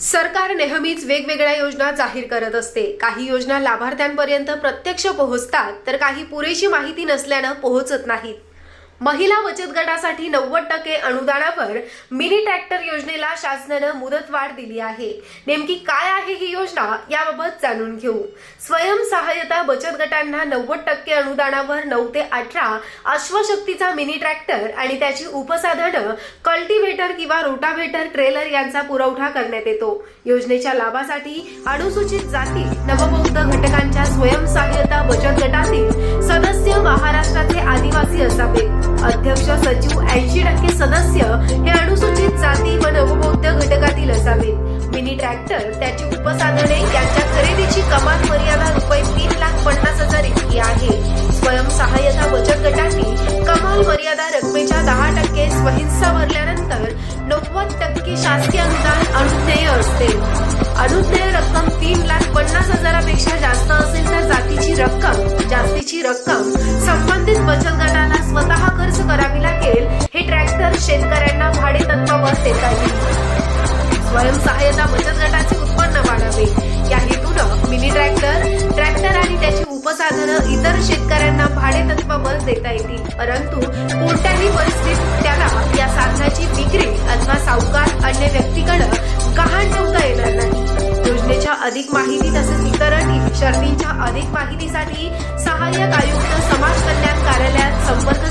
सरकार नेहमीच वेगवेगळ्या योजना जाहीर करत असते. काही योजना लाभार्थ्यांपर्यंत प्रत्यक्ष पोहोचतात तर काही पुरेशी माहिती नसल्यानं पोहोचत नाहीत. महिला बचत गटासाठी नव्वद टक्के अनुदानावर मिनी ट्रॅक्टर योजनेला शासनानं मुदतवाढ दिली आहे. नेमकी काय आहे ही योजना याबाबत जाणून घेऊ. स्वयंसहाय्यता बचत गटांना नव्वद टक्के अनुदानावर नऊ ते अठरा अश्वशक्तीचा मिनी ट्रॅक्टर आणि त्याची उपसाधनं कल्टिव्हेटर किंवा रोटाव्हेटर ट्रेलर यांचा पुरवठा करण्यात येतो. योजनेच्या लाभासाठी अनुसूचित जाती नवबौद्ध घटकांच्या स्वयंसहाय्यता सदस्य हे अनुसूचित जाती व नवबौद्ध घटकातील असावेत. मिनी ट्रॅक्टर त्याची उपसाधने यांच्या खरेदीची कमाल मर्यादा रुपये तीन लाख पन्नास हजार इतकी आहे. स्वयंसहाय्यता बचत गटांनी कमाल मर्यादा रकमेच्या दहा टक्के स्वहिंसा भरल्यानंतर नव्वद टक्के शासकीय अनुदान अनुज्ञेय असते. अनुज्ञेय रक्कम तीन लाख पन्नास हजारापेक्षा जास्त तत्वावर देता येईल स्वयंसहाय्यता बचत गटाचे उत्पन्न वाढावे. या हेतूनं मिनी ट्रॅक्टर ट्रॅक्टर आणि त्याची उपसाधनं इतर शेतकऱ्यांना भाडे तत्वावर देता येतील. परंतु कोणत्याही परिस्थितीत त्याला या साधनाची विक्री अथवा सावकार अन्य व्यक्तीकडे गहाण ठेवता येणार नाही. योजनेच्या अधिक माहिती तसेच इतर शर्तींच्या अधिक माहितीसाठी सहाय्यक आयुक्त समाज कल्याण कार्यालयात संपर्क